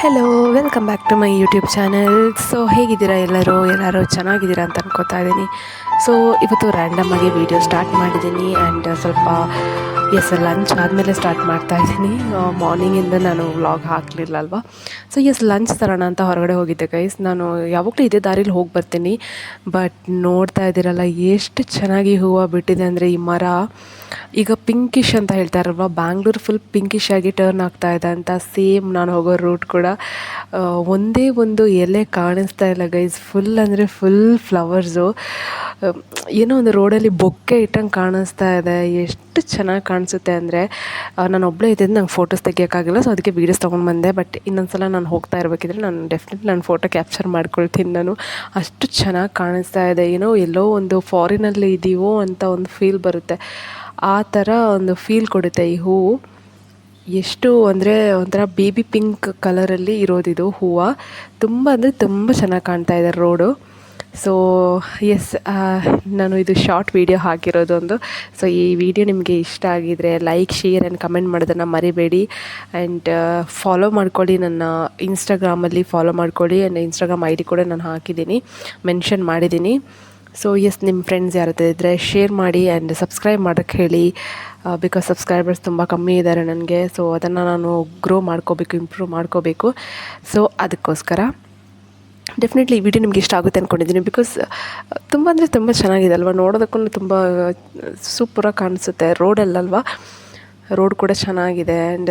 Hello welcome back to my YouTube channel so ಹೇಗಿದ್ದೀರಾ ಎಲ್ಲರೂ? ಎಲ್ಲರೂ ಚೆನ್ನಾಗಿದ್ದೀರಾ ಅಂತ ಅನ್ಕೋತಾ ಇದ್ದೀನಿ. ಸೊ ಇವತ್ತು ರ್ಯಾಂಡಮ್ ಆಗಿ ವೀಡಿಯೋ ಸ್ಟಾರ್ಟ್ ಮಾಡಿದ್ದೀನಿ ಆ್ಯಂಡ್ ಸ್ವಲ್ಪ ಎಸ್ ಲಂಚ್ ಆದಮೇಲೆ ಸ್ಟಾರ್ಟ್ ಮಾಡ್ತಾ ಇದ್ದೀನಿ. ಮಾರ್ನಿಂಗಿಂದ ನಾನು ವ್ಲಾಗ್ ಹಾಕಲಿಲ್ಲ ಅಲ್ವಾ ಸೊ ಎಸ್ ಲಂಚ್ ತರೋಣ ಅಂತ ಹೊರಗಡೆ ಹೋಗಿದ್ದೆ ಗೈಸ್ ನಾನು ಯಾವಾಗಲೂ ಇದೇ ದಾರಿಲಿ ಹೋಗಿ ಬರ್ತೀನಿ. ಬಟ್ ನೋಡ್ತಾ ಇದ್ದೀರಲ್ಲ, ಎಷ್ಟು ಚೆನ್ನಾಗಿ ಹೂವು ಬಿಟ್ಟಿದೆ ಅಂದರೆ ಈ ಮರ. ಈಗ ಪಿಂಕಿಶ್ ಅಂತ ಹೇಳ್ತಾರಲ್ವ ಬ್ಯಾಂಗ್ಳೂರ್ ಫುಲ್ ಪಿಂಕಿಶ್ ಆಗಿ ಟರ್ನ್ ಆಗ್ತಾ ಇದೆ ಅಂತ ಸೇಮ್ ನಾನು ಹೋಗೋ ರೂಟ್ ಕೂಡ. ಒಂದೇ ಒಂದು ಎಲೆ ಕಾಣಿಸ್ತಾ ಇಲ್ಲ ಗೈಸ್ ಫುಲ್ ಅಂದರೆ ಫುಲ್ ಫ್ಲವರ್ಸು ಏನೋ ಒಂದು ರೋಡಲ್ಲಿ ಬೊಕ್ಕೆ ಇಟ್ಟಂಗೆ ಕಾಣಿಸ್ತಾ ಇದೆ. ಎಷ್ಟು ಚೆನ್ನಾಗಿ ಕಾಣಿಸುತ್ತೆ ಅಂದರೆ ನಾನು ಒಬ್ಬಳೇ ಇದ್ದಿದ್ದು ನಂಗೆ ಫೋಟೋಸ್ ತೆಗಿಯೋಕ್ಕಾಗಿಲ್ಲ ಸೊ ಅದಕ್ಕೆ ವೀಡಿಯೋಸ್ ತೊಗೊಂಡು ಬಂದೆ. ಬಟ್ ಇನ್ನೊಂದು ಸಲ ನಾನು ಹೋಗ್ತಾ ಇರಬೇಕಿದ್ರೆ ನಾನು ಡೆಫಿನೆಟ್ಲಿ ನಾನು ಫೋಟೋ ಕ್ಯಾಪ್ಚರ್ ಮಾಡ್ಕೊಳ್ತೀನಿ ನಾನು. ಅಷ್ಟು ಚೆನ್ನಾಗಿ ಕಾಣಿಸ್ತಾ ಇದೆ. ಏನೋ ಎಲ್ಲೋ ಒಂದು ಫಾರಿನಲ್ಲಿ ಇದ್ದೀವೋ ಅಂತ ಒಂದು ಫೀಲ್ ಬರುತ್ತೆ. ಆ ಥರ ಒಂದು ಫೀಲ್ ಕೊಡುತ್ತೆ ಈ ಹೂವು. ಎಷ್ಟು ಅಂದರೆ, ಒಂಥರ ಬೇಬಿ ಪಿಂಕ್ ಕಲರಲ್ಲಿ ಇರೋದಿದು ಹೂವು. ತುಂಬ ಅಂದರೆ ತುಂಬ ಚೆನ್ನಾಗಿ ಕಾಣ್ತಾ ಇದೆ ರೋಡು. ಸೊ ಎಸ್ ನಾನು ಇದು ಶಾರ್ಟ್ ವೀಡಿಯೋ ಹಾಕಿರೋದೊಂದು ಸೊ ಈ ವಿಡಿಯೋ ನಿಮಗೆ ಇಷ್ಟ ಆಗಿದರೆ ಲೈಕ್ ಶೇರ್ ಆ್ಯಂಡ್ ಕಮೆಂಟ್ ಮಾಡೋದನ್ನು ಮರಿಬೇಡಿ. ಆ್ಯಂಡ್ ಫಾಲೋ ಮಾಡ್ಕೊಳ್ಳಿ. ನನ್ನ ಇನ್ಸ್ಟಾಗ್ರಾಮಲ್ಲಿ ಫಾಲೋ ಮಾಡ್ಕೊಳ್ಳಿ. ಆ್ಯಂಡ್ ಇನ್ಸ್ಟಾಗ್ರಾಮ್ ಐ ಡಿ ಕೂಡ ನಾನು ಹಾಕಿದ್ದೀನಿ. ಮೆನ್ಷನ್ ಮಾಡಿದ್ದೀನಿ. ಸೊ ಎಸ್ ನಿಮ್ಮ ಫ್ರೆಂಡ್ಸ್ ಯಾರತ್ರ ಇದ್ದರೆ ಶೇರ್ ಮಾಡಿ ಆ್ಯಂಡ್ ಸಬ್ಸ್ಕ್ರೈಬ್ ಮಾಡೋಕ್ಕೆ ಹೇಳಿ. ಬಿಕಾಸ್ ಸಬ್ಸ್ಕ್ರೈಬರ್ಸ್ ತುಂಬ ಕಮ್ಮಿ ಇದ್ದಾರೆ ನನಗೆ. ಸೊ ಅದನ್ನು ನಾನು ಗ್ರೋ ಮಾಡ್ಕೋಬೇಕು ಇಂಪ್ರೂವ್ ಮಾಡ್ಕೋಬೇಕು. ಸೊ ಅದಕ್ಕೋಸ್ಕರ. ಡೆಫಿನೆಟ್ಲಿ ಈ ವಿಡಿಯೋ ನಿಮ್ಗೆ ಇಷ್ಟ ಆಗುತ್ತೆ ಅಂದ್ಕೊಂಡಿದ್ದೀನಿ ಬಿಕಾಸ್ ತುಂಬ ಅಂದರೆ ತುಂಬ ಚೆನ್ನಾಗಿದೆ ಅಲ್ವಾ? ನೋಡೋದಕ್ಕೂ ತುಂಬ ಸೂಪರಾಗಿ ಕಾಣಿಸುತ್ತೆ. ರೋಡಲ್ಲಲ್ವಾ ರೋಡ್ ಕೂಡ ಚೆನ್ನಾಗಿದೆ ಆ್ಯಂಡ್